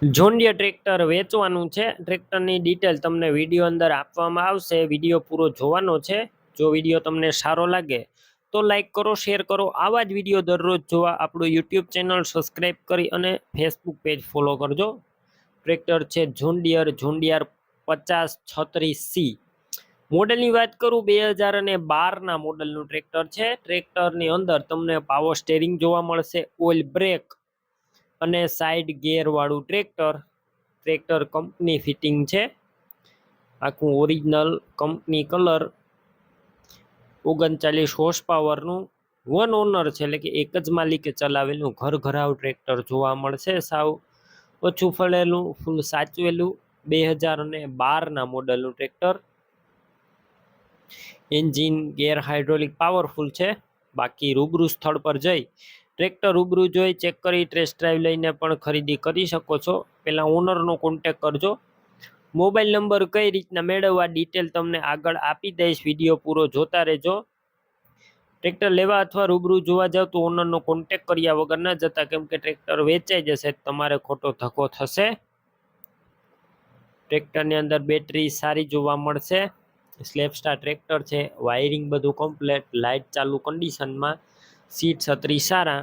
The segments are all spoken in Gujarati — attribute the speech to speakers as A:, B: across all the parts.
A: જોન્ડિયર ટ્રેક્ટર વેચવાનું છે. ટ્રેક્ટરની ડિટેલ તમને વીડિયો અંદર આપવામાં આવશે. વીડિયો પૂરો જોવાનો છે. જો વીડિયો તમને સારો લાગે તો લાઈક કરો શેર કરો. આવા જ વીડિયો દરરોજ જોવા આપણું યુટ્યુબ ચેનલ સબસ્ક્રાઈબ કરી અને ફેસબુક પેજ ફોલો કરજો. ટ્રેક્ટર છે જોન્ડિયર જોન્ડિયર પચાસ છત્રીસ સી. મોડલની વાત કરું, બે હજાર અને બારના મોડલનું ટ્રેક્ટર છે. ટ્રેક્ટરની અંદર તમને પાવર સ્ટેરિંગ જોવા મળશે ઓઇલ બ્રેક અને સાઈડ ગેરવાળું ટ્રેક્ટર ટ્રેક્ટર કંપની ફિટિંગ છે. આખું ઓરિજિનલ કંપની કલર ઓગણચાલીસ હોર્સ પાવરનું વન ઓનર છે, એટલે કે એક જ માલિકે ચલાવેલું ઘર ઘરાવ ટ્રેક્ટર જોવા મળશે સાવ ઓછું ફળેલું ફૂલ સાચવેલું બે હજાર અને બારના મોડલનું tractor engine gear hydraulic powerful છે, બાકી રૂબરૂ સ્થળ પર જઈ ટ્રેક્ટર રૂબરૂ જોઈ ચેક કરી ટેસ્ટ ડ્રાઈવ લઈને પણ ખરીદી કરી શકો છો. પહેલાં ઓનરનો કોન્ટેક કરજો. મોબાઈલ નંબર કઈ રીતના મેળવવા ડિટેલ તમને આગળ આપી દઈશ. વીડિયો પૂરો જોતા રહેજો. ટ્રેક્ટર લેવા અથવા રૂબરૂ જોવા જાવ તો ઓનરનો કોન્ટેક કર્યા વગર ન જતા, કેમ કે ટ્રેક્ટર વેચાઈ જશે, તમારે ખોટો ધક્કો થશે. ટ્રેક્ટરની અંદર બેટરી સારી જોવા મળશે. સ્લેપસ્ટાર ટ્રેક્ટર છે વાયરિંગ બધું કમ્પ્લેટ લાઇટ ચાલુ કન્ડિશનમાં સીટ છત્રી સારા.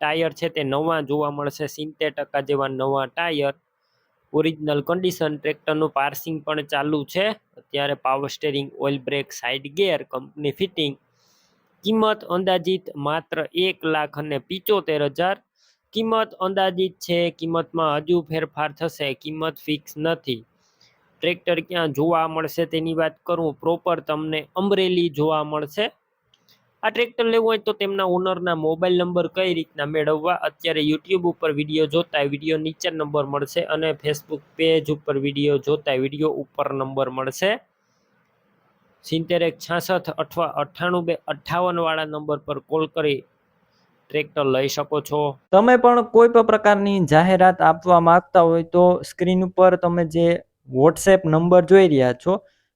A: ટાયર છે તે નવા જોવા મળશે. સિત્તેર ટકા જેવા નવા ટાયર. ઓરિજિનલ કન્ડિશન ટ્રેક્ટરનું પાર્સિંગ પણ ચાલુ છે. અત્યારે power steering oil brake side gear company fitting કિંમત અંદાજિત માત્ર એક લાખ અને પિચોતેર હજાર. કિંમત અંદાજિત છે, કિંમતમાં હજુ ફેરફાર થશે, કિંમત ફિક્સ નથી. ટ્રેક્ટર ક્યાં જોવા મળશે તેની વાત કરું પ્રોપર તમને અમરેલી જોવા મળશે. આ ટ્રેક્ટર લેવું હોય તો તેમના ઓનરના મોબાઈલ નંબર કઈ રીતના મેળવવા? અત્યારે યુટ્યુબ ઉપર વીડિયો જોતા વીડિયો નીચે નંબર મળશે અને ફેસબુક પેજ ઉપર વીડિયો જોતા વીડિયો ઉપર નંબર મળશે. સિત્તેર એક છાસઠ અથવા અઠ્ઠાણું બે અઠ્ઠાવનવાળા નંબર પર કોલ કરી ટ્રેક્ટર લઈ શકો છો.
B: તમે પણ કોઈ પણ પ્રકારની જાહેરાત આપવા માંગતા હોય તો સ્ક્રીન ઉપર તમે જે વોટ્સએપ નંબર જોઈ રહ્યા છો